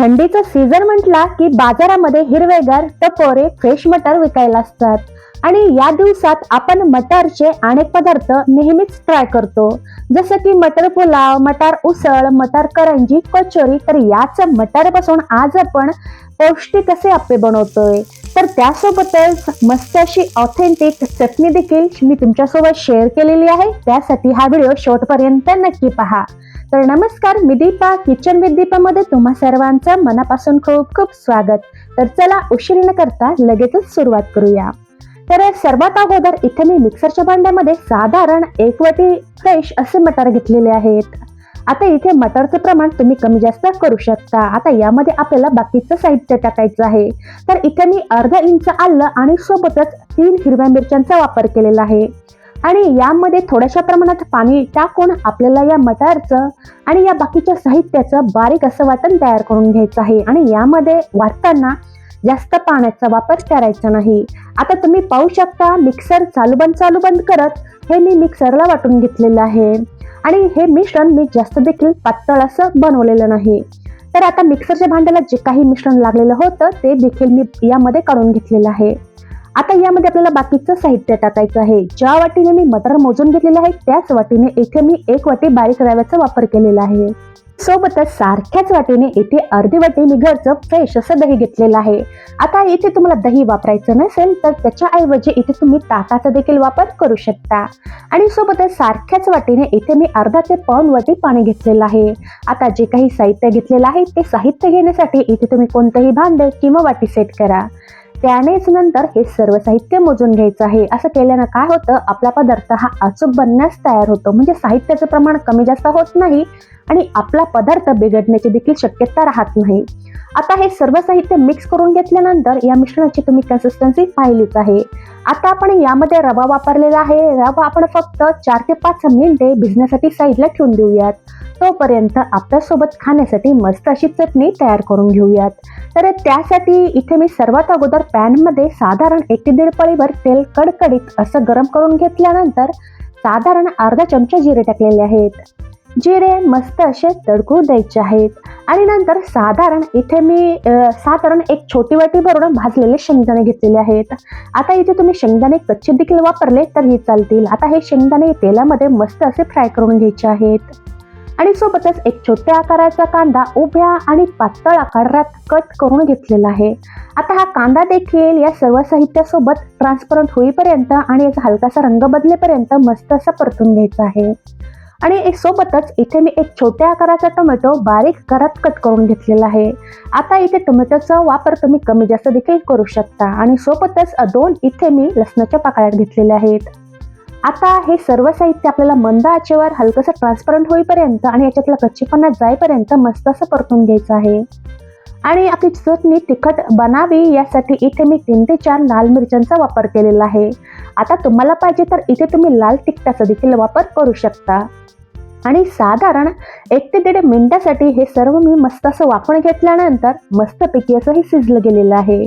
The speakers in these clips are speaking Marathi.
थंडीचा सीझन म्हटला की बाजारामध्ये हिरवेगार टपोरे फ्रेश मटर विकायला असतात. आणि या दिवसात आपण मटारचे अनेक पदार्थ नेहमीच ट्राय करतो. जसं की मटर पुलाव मटार उसळ मटार करंजी कचोरी. तर याच मटारपासून आज आपण पौष्टिक असे आपे बनवतोय. तर त्यासोबतच मस्त अशी ऑथेंटिक चटणी देखील मी तुमच्यासोबत शेअर केलेली आहे. त्यासाठी हा व्हिडिओ शेवटपर्यंत नक्की पहा. तर नमस्कार मी दीपा किचन विथ दीपामध्ये तुम्हा सर्वांचं मनापासून खूप खूप स्वागत. तर चला उशीर न करता लगेचच सुरुवात करूया. तर सर्वात अगोदर इथे मी मिक्सरच्या भांड्यामध्ये साधारण एक वाटी फ्रेश असे मटार घेतलेले आहेत. आता इथे मटरचं प्रमाण तुम्ही कमी जास्त करू शकता. आता यामध्ये आपल्याला बाकीचं साहित्य टाकायचं आहे. तर इथे मी अर्धा इंच आलं आणि सोबतच तीन हिरव्या मिरच्यांचा वापर केलेला आहे. आणि यामध्ये थोड्याशा प्रमाणात पाणी टाकून आपल्याला या मटारचं आणि या बाकीच्या साहित्याचं बारीक असं वाटण तयार करून घ्यायचं आहे. आणि यामध्ये वाटताना जास्त पाण्याचा वापर करायचा नाही. आता तुम्ही पाहू शकता मिक्सर चालू बंद चालू बंद करत हे मी मिक्सरला वाटून घेतलेलं आहे. आणि हे मिश्रण मी जास्त देखील पातळ असं बनवलेलं नाही. तर आता मिक्सरच्या भांड्याला जे काही मिश्रण लागलेलं होतं ते देखील मी यामध्ये काढून घेतलेलं आहे. आता यामध्ये आपल्याला बाकीचं साहित्य टाकायचं आहे. ज्या वाटीने मी मटर मोजून घेतलेलं आहे त्याच वाटीने इथे मी एक वाटी बारीक रव्याचा वापर केलेला आहे. सोबतच सारख्याच वाटीने इथे अर्धी वाटी मी घरचं फ्रेश असं दही घेतलेलं आहे. आता इथे तुम्हाला दही वापरायचं नसेल तर त्याच्याऐवजी इथे तुम्ही ताकाचा देखील वापर करू शकता. आणि सोबतच सारख्याच वाटीने इथे मी अर्धा ते पाऊन वाटी पाणी घेतलेलं आहे. आता जे काही साहित्य घेतलेलं आहे ते साहित्य घेण्यासाठी इथे तुम्ही कोणतंही भांडं किंवा वाटी सेट करा. त्यानेच नंतर हे सर्व साहित्य मोजून घ्यायचं आहे. असं केल्यानं काय होतं? आपला पदार्थ हा अचूक बनण्यास तयार होतो. म्हणजे साहित्याचं प्रमाण कमी जास्त होत नाही आणि आपला पदार्थ बिघडण्याची देखील शक्यता राहत नाही. आता हे सर्व साहित्य मिक्स करून घेतल्यानंतर या मिश्रणाची तुम्ही कन्सिस्टन्सी पाहिलीच आहे. आता आपण यामध्ये रवा वापरलेला आहे. रवा आपण फक्त चार ते पाच मिनिटे भिजण्यासाठी साईडला ठेवून देऊयात. तोपर्यंत आपल्यासोबत खाण्यासाठी मस्त अशी चटणी तयार करून घेऊयात. तर त्यासाठी इथे मी सर्वात अगोदर पॅनमध्ये साधारण एक ते दीड पळीभर तेल कडकडीत असं गरम करून घेतल्यानंतर साधारण अर्धा चमचा जिरे टाकलेले आहेत. जिरे मस्त असे तडकू द्यायचे आहेत. आणि नंतर साधारण इथे मी साधारण एक छोटी वाटी भरून भाजलेले शेंगदाणे घेतलेले आहेत. आता इथे तुम्ही शेंगदाणे कच्चे देखील वापरले तरीही चालतील. आता हे शेंगदाणे तेलामध्ये मस्त असे फ्राय करून घ्यायचे आहेत. आणि सोबतच एक छोट्या आकाराचा कांदा उभ्या आणि पातळ आकारात कट करून घेतलेला आहे. आता हा कांदा देखील या सर्व साहित्यासोबत ट्रान्सपरंट होईपर्यंत आणि याचा हलकासा रंग बदलेपर्यंत मस्त असा परतून घ्यायचा आहे. आणि एक सोबतच इथे मी एक छोट्या आकाराचा टोमॅटो बारीक करत कट करून घेतलेला आहे. आता इथे टोमॅटोचा वापर तुम्ही कमी जास्त देखील करू शकता आणि सोबतच दोन इथे मी लसणाच्या पाकळ्यात घेतलेल्या आहेत. आता हे सर्व साहित्य आपल्याला मंद आचेवर हलकंसं ट्रान्सपरंट होईपर्यंत आणि याच्यातला कच्चीपणा जाईपर्यंत मस्त असं परतून घ्यायचं आहे. आणि आपली चटणी तिखट बनावी यासाठी इथे मी तीन ते चार लाल मिरच्यांचा वापर केलेला आहे. आता तुम्हाला पाहिजे तर इथे तुम्ही लाल तिखटाचा देखील वापर करू शकता. आणि साधारण एक ते दीड मिनिटासाठी हे सर्व मी मस्त असं वापरून घेतल्यानंतर मस्तपैकी असं हे शिजलं गेलेलं आहे.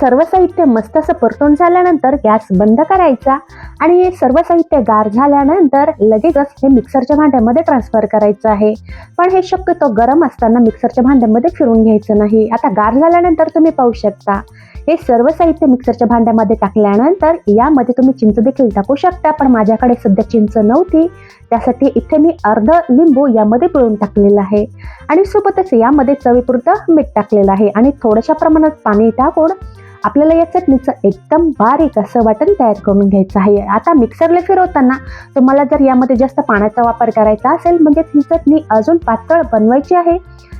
सर्व साहित्य मस्त असं परतून झाल्यानंतर गॅस बंद करायचा आणि हे सर्व साहित्य गार झाल्यानंतर लगेचच हे मिक्सरच्या भांड्यामध्ये ट्रान्सफर करायचं आहे. पण हे शक्यतो गरम असताना मिक्सरच्या भांड्यामध्ये फिरून घ्यायचं नाही. आता गार झाल्यानंतर तुम्ही पाहू शकता. हे सर्व साहित्य मिक्सरच्या भांड्यामध्ये टाकल्यानंतर यामध्ये तुम्ही चिंच देखील टाकू शकता पण माझ्याकडे सध्या चिंच नव्हती. त्यासाठी इथे मी अर्ध लिंबू यामध्ये पिळून टाकलेलं आहे. आणि सोबतच यामध्ये चवीपुरतं मीठ टाकलेलं आहे. आणि थोड्याशा प्रमाणात पाणी टाकून आपल्याला या चटणीचं एकदम बारीक असं वाटण तयार करून घ्यायचं आहे. आता मिक्सरला फिरवताना तुम्हाला जर यामध्ये जास्त पाण्याचा वापर करायचा असेल म्हणजे ही चटणी अजून पातळ बनवायची आहे.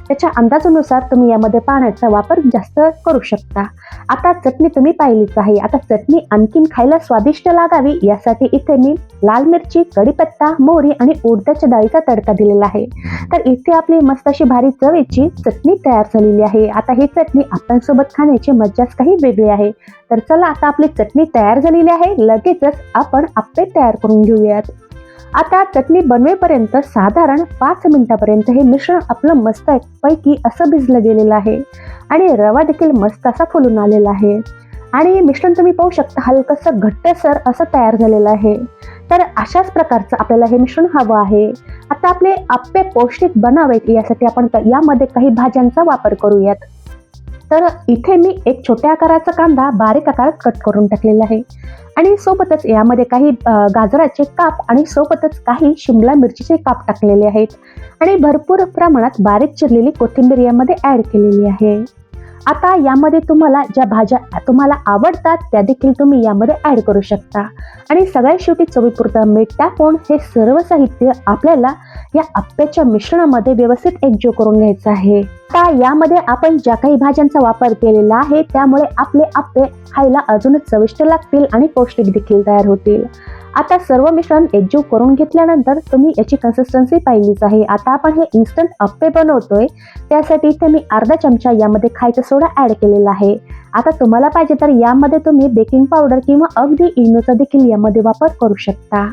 त्याच्या अंदाजानुसार तुम्ही यामध्ये पाण्याचा वापर जास्त करू शकता. आता चटणी तुम्ही पाहिलीच आहे. आता चटणी आणखीन खायला स्वादिष्ट लागावी यासाठी इथे मी लाल मिरची कढीपत्ता मोहरी आणि उडदाच्या डाळीचा तडका दिलेला आहे. तर इथे आपली मस्त अशी भारी चवीची चटणी तयार झालेली आहे. आता ही चटणी आपल्यासोबत खाण्याची मज्जाच काही वेगळी आहे. तर चला आता आपली चटणी तयार झालेली आहे. लगेचच आपण आप्पे तयार करून घेऊयात. आता चटणी बनवेपर्यंत साधारण पाच मिनिटापर्यंत हे मिश्रण आपलं मस्त पैकी असं भिजलं गेलेलं आहे. आणि रवा देखील मस्त असा फुलून आलेला आहे. आणि मिश्रण तुम्ही पाहू शकता हलकंसं घट्टसर असं तयार झालेलं आहे. तर अशाच प्रकारचं आपल्याला हे मिश्रण हवं आहे. आता आपले आप्पे पौष्टिक बनावेत यासाठी आपण यामध्ये काही भाज्यांचा वापर करूयात. तर इथे मी एक छोट्या आकाराचा कांदा बारीक आकारात कट करून टाकलेला आहे. आणि सोबतच यामध्ये काही गाजराचे काप आणि सोबतच काही शिमला मिरचीचे काप टाकलेले आहेत. आणि भरपूर प्रमाणात बारीक चिरलेली कोथिंबीर यामध्ये ॲड केलेली आहे. आता यामध्ये तुम्हाला ज्या भाज्या तुम्हाला आवडतात त्या देखील तुम्ही यामध्ये ॲड करू शकता. आणि सगळ्यात शेवटी चवीपुरतं मीठ टाकून हे सर्व साहित्य आपल्याला या आप्याच्या मिश्रणामध्ये व्यवस्थित एकजीव करून घ्यायचं आहे. आता यामध्ये आपण ज्या काही भाज्यांचा वापर केलेला आहे त्यामुळे आपले आप्पे खायला अजूनच चविष्ट लागतील आणि पौष्टिक देखील तयार होतील. आता सर्व मिश्रण एकजीव करून घेतल्यानंतर तुम्ही याची कन्सिस्टन्सी पाहिलीच आहे. आता आपण हे इन्स्टंट अप्पे बनवतोय. त्यासाठी इथे मी अर्धा चमचा यामध्ये खायचा सोडा ॲड केलेला आहे. आता तुम्हाला पाहिजे तर यामध्ये तुम्ही बेकिंग पावडर किंवा अगदी इनोचा देखील यामध्ये वापर करू शकता.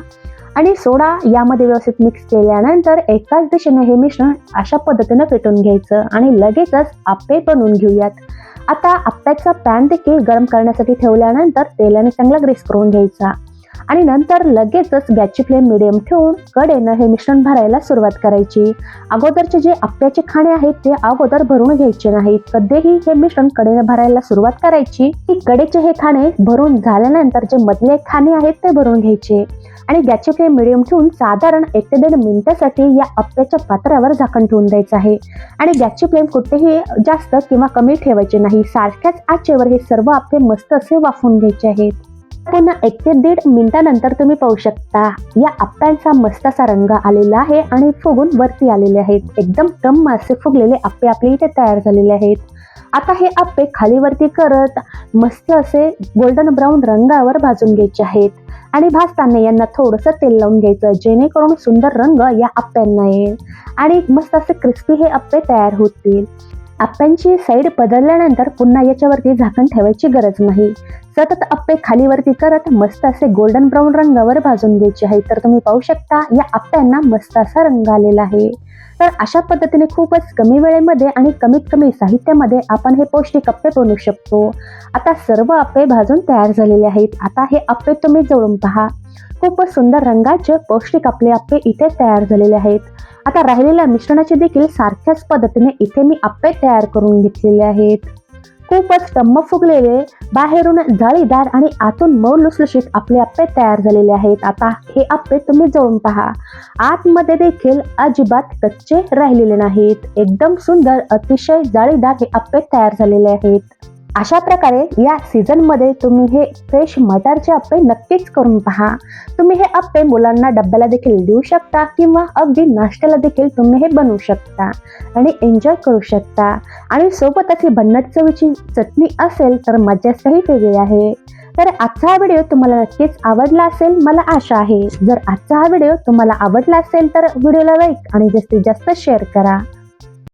आणि सोडा यामध्ये व्यवस्थित मिक्स केल्यानंतर एकाच दिशेने हे मिश्रण अशा पद्धतीनं पेटून घ्यायचं आणि लगेचच आप्पे बनवून घेऊयात. आता आप्प्याचा पॅन देखील गरम करण्यासाठी ठेवल्यानंतर तेलाने चांगला ग्रीस करून घ्यायचा. आणि नंतर लगेचच गॅसची फ्लेम मिडियम ठेवून कडेनं हे मिश्रण भरायला सुरुवात करायची. अगोदरचे जे आप्याचे खाणे आहेत ते अगोदर भरून घ्यायचे नाहीत. कधीही हे मिश्रण कडेनं भरायला सुरुवात करायची की कडेचे हे खाणे भरून झाल्यानंतर जे मधले खाणे आहेत ते भरून घ्यायचे. आणि गॅसची फ्लेम मिडियम ठेवून साधारण एक ते दीड मिनिटासाठी या आप्याच्या पात्रावर झाकण ठेवून द्यायचं आहे. आणि गॅसची फ्लेम कुठेही जास्त किंवा कमी ठेवायची नाही. सारख्याच आचेवर हे सर्व आप्पे मस्त असे वाफून घ्यायचे आहेत. पुन्हा एक ते दीड मिनिटानंतर तुम्ही पाहू शकता या आप्प्यांचा मस्त असा रंग आलेला आहे आणि फुगून वरती आलेले आहेत. एकदम दम असे फुगलेले आप्पे आपले इथे तयार झालेले आहेत. आता हे आप्पे खाली वरती करत मस्त असे गोल्डन ब्राऊन रंगावर भाजून घ्यायचे आहेत आणि भाजताना यांना थोडंसं तेल लावून घ्यायचं जेणेकरून सुंदर रंग या आप्प्यांना येईल आणि मस्त असे क्रिस्पी हे आप्पे तयार होतील. आप्प्यांची साईड बदलल्यानंतर पुन्हा याच्यावरती झाकण ठेवायची गरज नाही. सतत आप्पे खालीवरती करत मस्त असे गोल्डन ब्राऊन रंगावर भाजून घ्यायचे आहे. तर तुम्ही पाहू शकता या आप्प्यांना मस्त असा रंग आलेला आहे. तर अशा पद्धतीने खूपच कमी वेळेमध्ये आणि कमीत कमी साहित्यामध्ये आपण हे पौष्टिक आप्पे बनवू शकतो. आता सर्व आप्पे भाजून तयार झालेले आहेत. आता हे आप्पे तुम्ही जवळून पहा. खूपच सुंदर रंगाचे पौष्टिक आपले आप्पे इथे तयार झालेले आहेत. आता राहिलेल्या मिश्रणाचे देखील सारख्याच पद्धतीने इथे मी आप्पे तयार करून घेतलेले आहेत. खूपच टम्म फुगलेले बाहेरून जाळीदार आणि आतून मऊ लुसलुशीत आपले आप्पे तयार झालेले आहेत. आता हे आप्पे तुम्ही जळून पहा. आतमध्ये देखील अजिबात कच्चे राहिलेले नाहीत. एकदम सुंदर अतिशय जाळीदार हे आप्पे तयार झालेले आहेत. अशा प्रकारे या सीझनमध्ये तुम्ही हे फ्रेश मटारचे अप्पे नक्कीच करून पहा. तुम्ही हे अप्पे मुलांना डब्याला देखील देऊ शकता किंवा अगदी नाश्त्याला देखील तुम्ही हे बनवू शकता आणि एन्जॉय करू शकता. आणि सोबतच ही भन्नट चवीची चटणी असेल तर मजाचही वेगळी आहे. तर आजचा हा व्हिडिओ तुम्हाला नक्कीच आवडला असेल मला आशा आहे. जर आजचा हा व्हिडिओ तुम्हाला आवडला असेल तर व्हिडिओला लाईक आणि जास्तीत जास्त शेअर करा.